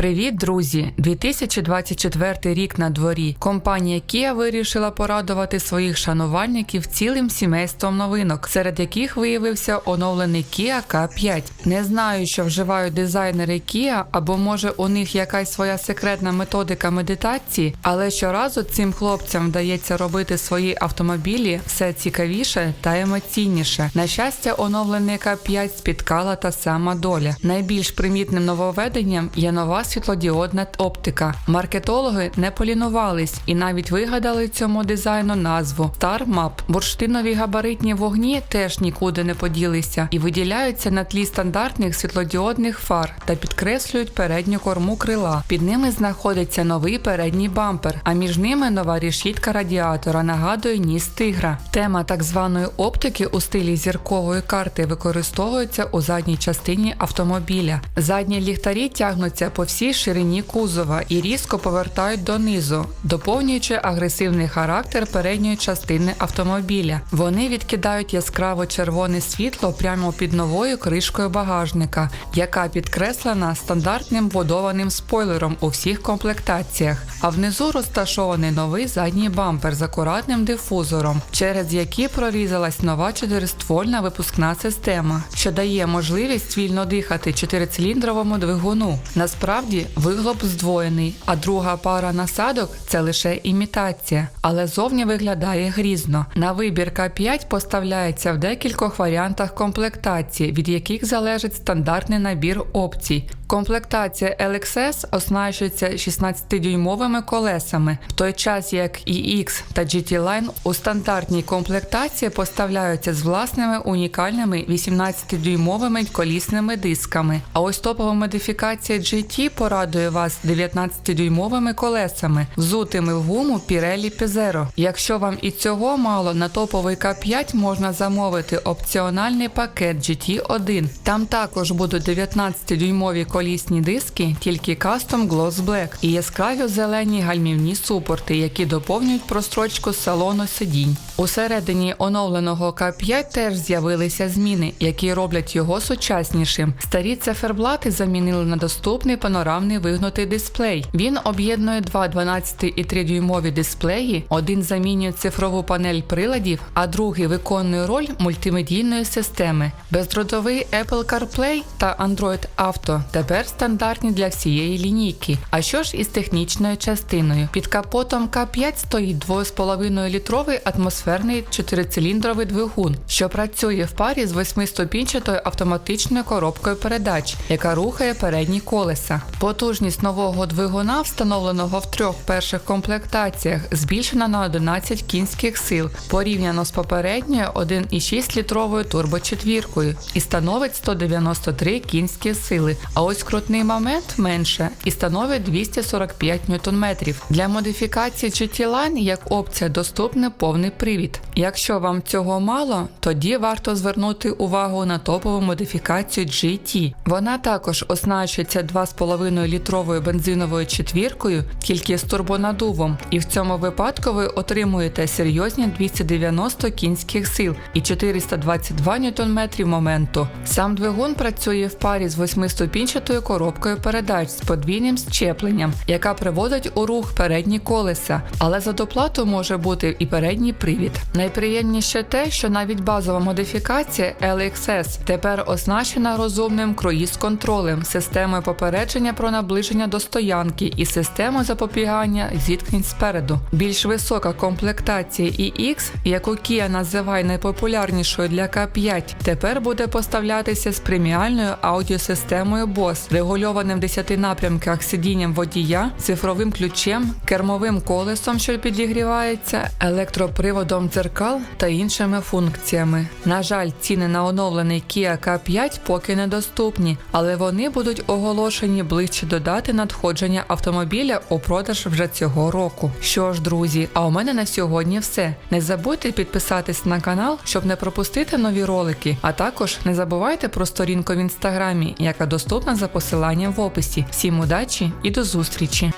Привіт, друзі! 2024 рік на дворі. Компанія Kia вирішила порадувати своїх шанувальників цілим сімейством новинок, серед яких виявився оновлений Kia K5. Не знаю, що вживають дизайнери Kia, або може у них якась своя секретна методика медитації, але щоразу цим хлопцям вдається робити свої автомобілі все цікавіше та емоційніше. На щастя, оновлений К5 спіткала та сама доля. Найбільш примітним нововведенням є нова світлодіодна оптика. Маркетологи не полінувались і навіть вигадали цьому дизайну назву Star Map. Бурштинові габаритні вогні теж нікуди не поділися і виділяються на тлі стандартних світлодіодних фар та підкреслюють передню корму крила. Під ними знаходиться новий передній бампер, а між ними нова рішітка радіатора нагадує ніс тигра. Тема так званої оптики у стилі зіркової карти використовується у задній частині автомобіля. Задні ліхтарі тягнуться по всій ширині кузова і різко повертають донизу, доповнюючи агресивний характер передньої частини автомобіля. Вони відкидають яскраво червоне світло прямо під новою кришкою багажника, яка підкреслена стандартним вбудованим спойлером у всіх комплектаціях. А внизу розташований новий задній бампер з акуратним дифузором, через який прорізалась нова чотириствольна випускна система, що дає можливість вільно дихати чотирициліндровому двигуну. Насправді виглоб здвоєний, а друга пара насадок це лише імітація, але зовні виглядає грізно. На вибір К5 поставляється в декількох варіантах комплектації, від яких залежить стандартний набір опцій. Комплектація LXS оснащується 16-дюймовими колесами, в той час як EX та GT Line у стандартній комплектації поставляються з власними унікальними 18-дюймовими колісними дисками. А ось топова модифікація GT порадує вас 19-дюймовими колесами, взутими в гуму Pirelli Pizzero. Якщо вам і цього мало, на топовий К5 можна замовити опціональний пакет GT1. Там також будуть 19-дюймові колісні диски, тільки Custom Gloss Black і яскраві зелені гальмівні супорти, які доповнюють прострочку салону сидінь. Усередині оновленого К5 теж з'явилися зміни, які роблять його сучаснішим. Старі циферблати замінили на доступний панорамний вигнутий дисплей. Він об'єднує два 12 і 3 дюймові дисплеї, один замінює цифрову панель приладів, а другий виконує роль мультимедійної системи. Бездротовий Apple CarPlay та Android Auto тепер стандартні для всієї лінійки. А що ж із технічною частиною? Під капотом К5 стоїть 2,5 літровий атмосферний чотирициліндровий двигун, що працює в парі з восьмиступінчатою автоматичною коробкою передач, яка рухає передні колеса. Потужність нового двигуна, встановленого в трьох перших комплектаціях, збільшена на 11 кінських сил порівняно з попередньою 1,6 літровою турбочетвіркою і становить 193 кінські сили. А ось крутний момент менше і становить 245 Нм. Для модифікації GT Line як опція доступний повний привід. Якщо вам цього мало, тоді варто звернути увагу на топову модифікацію GT. Вона також оснащується 2,5 літровою бензиновою четвіркою, тільки з турбонадувом, і в цьому випадку ви отримуєте серйозні 290 кінських сил і 422 Нм моменту. Сам двигун працює в парі з 8-ступінчатою коробкою передач з подвійним щепленням, яка приводить у рух передні колеса, але за доплату може бути і передній привід. Найприємніше те, що навіть базова модифікація LXS тепер оснащена розумним круїз-контролем, системою попередження про наближення до стоянки і системою запобігання зіткнень спереду. Більш висока комплектація EX, яку Kia називає найпопулярнішою для К5, тепер буде поставлятися з преміальною аудіосистемою BOSE, регульованим в 10 напрямках сидінням водія, цифровим ключем, кермовим колесом, що підігрівається, електроприводом дзеркал та іншими функціями. На жаль, ціни на оновлений Kia K5 поки недоступні, але вони будуть оголошені ближче до дати надходження автомобіля у продаж вже цього року. Що ж, друзі, а у мене на сьогодні все. Не забудьте підписатись на канал, щоб не пропустити нові ролики. А також не забувайте про сторінку в інстаграмі, яка доступна за посиланням в описі. Всім удачі і до зустрічі!